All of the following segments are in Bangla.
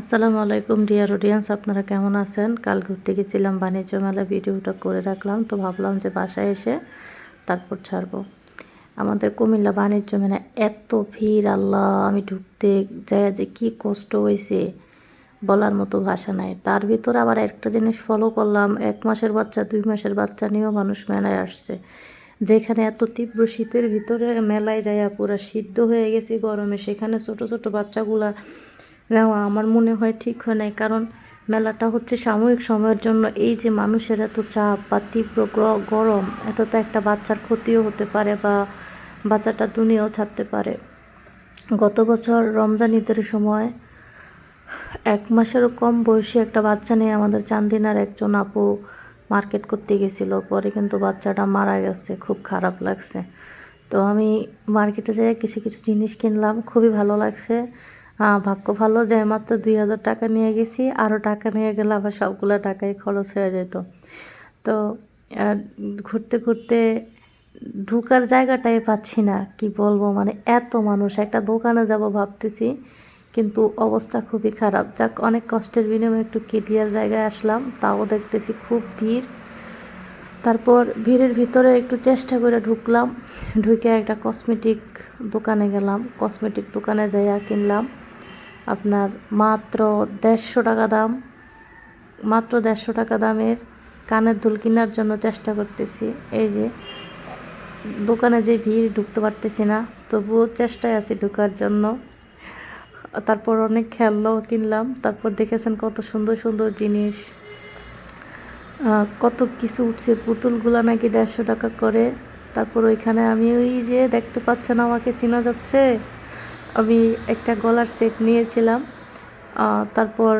আসসালামু আলাইকুম ডিয়ার অডিয়েন্স আপনারা কেমন আছেন? কাল ঘুরতে গেছিলাম বাণিজ্য মেলা, ভিডিওটা করে রাখলাম, তো ভাবলাম যে বাসায় এসে তারপর ছাড়বো। আমাদের কুমিল্লা বাণিজ্য মেলা, এত ভিড়, আল্লাহ, আমি ঢুকতে যাই যে কি কষ্ট হয়েছে বলার মতো ভাষা নাই। তার ভিতরে আবার একটা জিনিস ফলো করলাম, এক মাসের বাচ্চা, দুই মাসের বাচ্চা নিয়েও মানুষ মেলায় আসছে। যেখানে এত তীব্র শীতের ভিতরে মেলায় যাইয়া পুরা সিদ্ধ হয়ে গেছি গরমে, সেখানে ছোট ছোট বাচ্চাগুলা নেওয়া আমার মনে হয় ঠিক হয় নাই। কারণ মেলাটা হচ্ছে সাময়িক সময়ের জন্য। এই যে মানুষের এত চাপ বা তীব্র গরম, এত তো একটা বাচ্চার ক্ষতিও হতে পারে বা বাচ্চাটা দুনিয়াও ছাড়তে পারে। গত বছর রমজান, ঈদের সময় এক মাসেরও কম বয়সী একটা বাচ্চা নিয়ে আমাদের চান্দিনার একজন আপু মার্কেট করতে গেছিল। পরে কিন্তু বাচ্চাটা মারা গেছে, খুব খারাপ লাগছে। তো আমি মার্কেটে যেয়ে কিছু কিছু জিনিস কিনলাম, খুবই ভালো লাগছে। ভাগ্য ভালো যে মাত্র দুই হাজার টাকা নিয়ে গেছি আরও টাকা নিয়ে গেলে আবার সবগুলো টাকাই খরচ হয়ে যেত। তো ঘুরতে ঘুরতে ঢুকার জায়গাটাই পাচ্ছি না, কি বলব? মানে এত মানুষ, একটা দোকানে যাব ভাবতেছি, কিন্তু অবস্থা খুবই খারাপ। যাক, অনেক কষ্টের বিনিময়ে একটু কেটিয়ার জায়গায় আসলাম, তাও দেখতেছি খুব ভিড়। তারপর ভিড়ের ভিতরে একটু চেষ্টা করে ঢুকলাম, ঢুকে একটা কসমেটিক দোকানে গেলাম, কসমেটিক দোকানে যাইয়া কিনলাম। আপনার মাত্র দেড়শো টাকা দাম, মাত্র দেড়শো টাকা দামের কানের দুল কেনার জন্য চেষ্টা করতেছি। এই যে, দোকানে যে ভিড় ঢুকতে পারতেছি না, তবুও চেষ্টায় আছি ঢোকার জন্য। তারপর অনেক খেলনাও কিনলাম, তারপর দেখেছেন কত সুন্দর সুন্দর জিনিস। কত কিছু উঠছে, পুতুলগুলা নাকি দেড়শো টাকা করে। তারপর ওইখানে আমি ওই যে দেখতে পাচ্ছেন আমাকে চেনা যাচ্ছে। আমি একটা গলার সেট নিয়েছিলাম। তারপর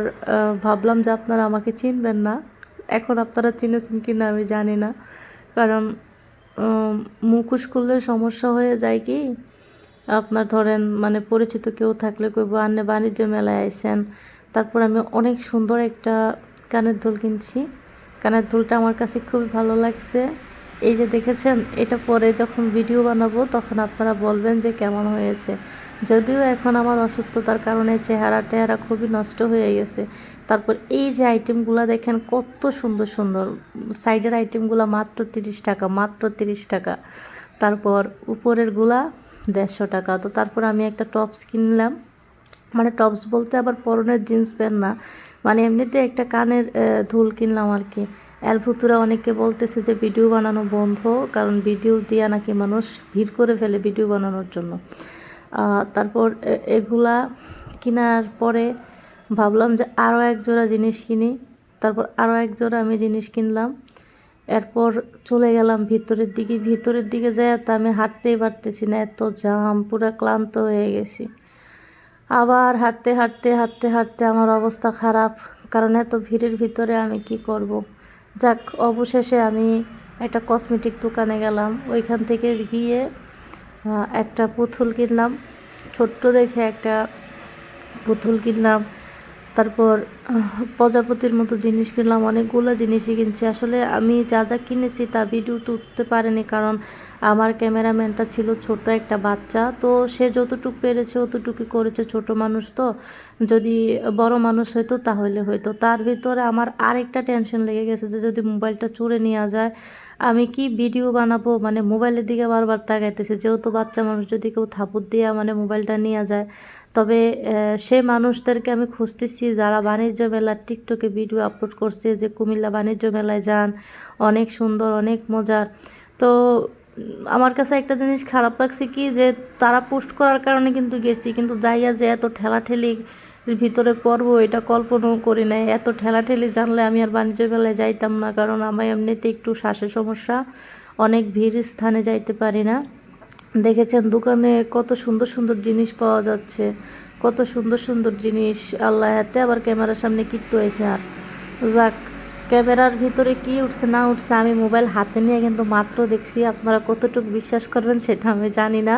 ভাবলাম যে আপনারা আমাকে চিনবেন না। এখন আপনারা চিনেছেন কি না আমি জানি না। কারণ মুখোশ করলে সমস্যা হয়ে যায় কি? আপনার ধরেন মানে পরিচিত কেউ থাকলে কইব, আন্নে বাণিজ্য মেলায় আইসেন। তারপর আমি অনেক সুন্দর একটা কানের দুল কিনছি। কানের দুলটা আমার কাছে খুবই ভালো লাগছে। এই যে দেখেছেন, এটা পরে যখন ভিডিও বানাবো, তখন আপনারা বলবেন যে কেমন হয়েছে। যদিও এখন আমার অসুস্থতার কারণে চেহারা টেহারা খুবই নষ্ট হয়ে গেছে। তারপর এই যে আইটেমগুলো দেখেন, কত সুন্দর সুন্দর। সাইডের আইটেমগুলো মাত্র তিরিশ টাকা, মাত্র তিরিশ টাকা। তারপর উপরেরগুলা দেড়শো টাকা। তো তারপর আমি একটা টপস কিনলাম। মানে টপস বলতে আবার পরনের জিন্স প্যান্ট না। মানে এমনিতে একটা কানের ধুল কিনলাম আর কি। এর ভিতরে অনেকে বলতেছে যে ভিডিও বানানো বন্ধ, কারণ ভিডিও দিয়া নাকি মানুষ ভিড় করে ফেলে ভিডিও বানানোর জন্য। তারপর এগুলা কেনার পরে ভাবলাম যে আরও এক জোড়া জিনিস কিনি। তারপর আরও এক জোড়া আমি জিনিস কিনলাম। এরপর চলে গেলাম ভিতরের দিকে। ভিতরের দিকে যায় তা আমি হাঁটতেই পারতেছি না, এত জাম পুরো ক্লান্ত হয়ে গেছি। আবার হাঁটতে হাঁটতে হাঁটতে হাঁটতে আমার অবস্থা খারাপ। কারণ এত ভিড়ের ভিতরে আমি কি করব। যাক, অবশেষে আমি একটা কসমেটিক দোকানে গেলাম। ওইখান থেকে গিয়ে একটা পুতুল কিনলাম। ছোট্ট দেখে একটা পুতুল কিনলাম। তারপর প্রজাপতির মতো জিনিস কিনলাম, অনেকগুলো জিনিসই কিনছি। আসলে আমি যা যা কিনেছি তা ভিডিও তুলতে পারিনি কারণ আমার ক্যামেরাম্যানটা ছিল ছোট একটা বাচ্চা। তো সে যতটুকু পেরেছে অতটুকু করেছে ছোট মানুষ তো। যদি বড় মানুষ হইতো তাহলে হয়তো তার ভিতরে আমার আরেকটা টেনশন লেগে গেছে যে যদি মোবাইলটা চুরে নেওয়া যায় আমি কি ভিডিও বানাবো? মানে মোবাইলের দিকে বারবার তাকাইতেছে। যেহেতু বাচ্চা মানুষ, যদি কেউ থাপুর দিয়ে মানে মোবাইলটা নিয়ে যায়, তবে সে মানুষদেরকে আমি খুঁজতেছি যারা বাণিজ্য মেলার টিকটকে ভিডিও আপলোড করছে যে কুমিল্লা বাণিজ্য মেলায় যান, অনেক সুন্দর, অনেক মজার। তো, আমার কাছে একটা জিনিস খারাপ লাগছে কি যে তারা পোস্ট করার কারণে কিন্তু গেছি, কিন্তু যাইয়া যে এত ঠেলাঠেলি ভিতরে পড়ব, এটা কল্পনাও করি নাই। এত ঠেলাঠেলি জানলে আমি আর বাণিজ্য মেলায় যাইতাম না, কারণ আমার এমনিতে একটু শ্বাসের সমস্যা, অনেক ভিড় স্থানে যাইতে পারি না। দেখেছেন দোকানে কত সুন্দর সুন্দর জিনিস পাওয়া যাচ্ছে, কত সুন্দর সুন্দর জিনিস। আল্লাহ হাতে আবার ক্যামেরার সামনে কিত্তু হয়েছে আর। যাক, ক্যামেরার ভিতরে কি উঠছে না উঠছে আমি মোবাইল হাতে নিয়ে কিন্তু মাত্র দেখছি, আপনারা কতটুকু বিশ্বাস করবেন সেটা আমি জানি না।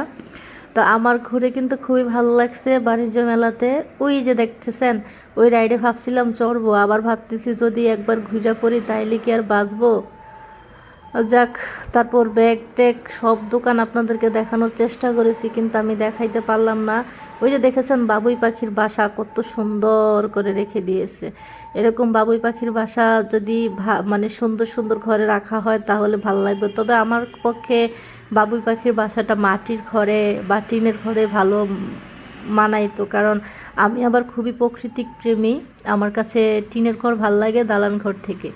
তো আমার ঘুরে কিন্তু খুবই ভালো লাগছে বাণিজ্য মেলাতে। ওই যে দেখতেছেন, ওই রাইডে ভাবছিলাম চড়বো, আবার ভাবতেছি যদি একবার ঘুরে পড়ি তাইলে কি আর বাঁচবো? যাক, তারপর ব্যাগ ট্যাগ সব দোকান আপনাদেরকে দেখানোর চেষ্টা করেছি, কিন্তু আমি দেখাইতে পারলাম না। ওই যে দেখেছেন, বাবুই পাখির বাসা কত সুন্দর করে রেখে দিয়েছে। এরকম বাবুই পাখির বাসা যদি মানে সুন্দর সুন্দর ঘরে রাখা হয় তাহলে ভালো লাগবে। তবে আমার পক্ষে বাবুই পাখির বাসাটা মাটির ঘরে বা টিনের ঘরে ভালো মানাইতো। কারণ আমি আবার খুবই প্রকৃতিক প্রেমী। আমার কাছে টিনের ঘর ভালো লাগে, দালান ঘর থেকে।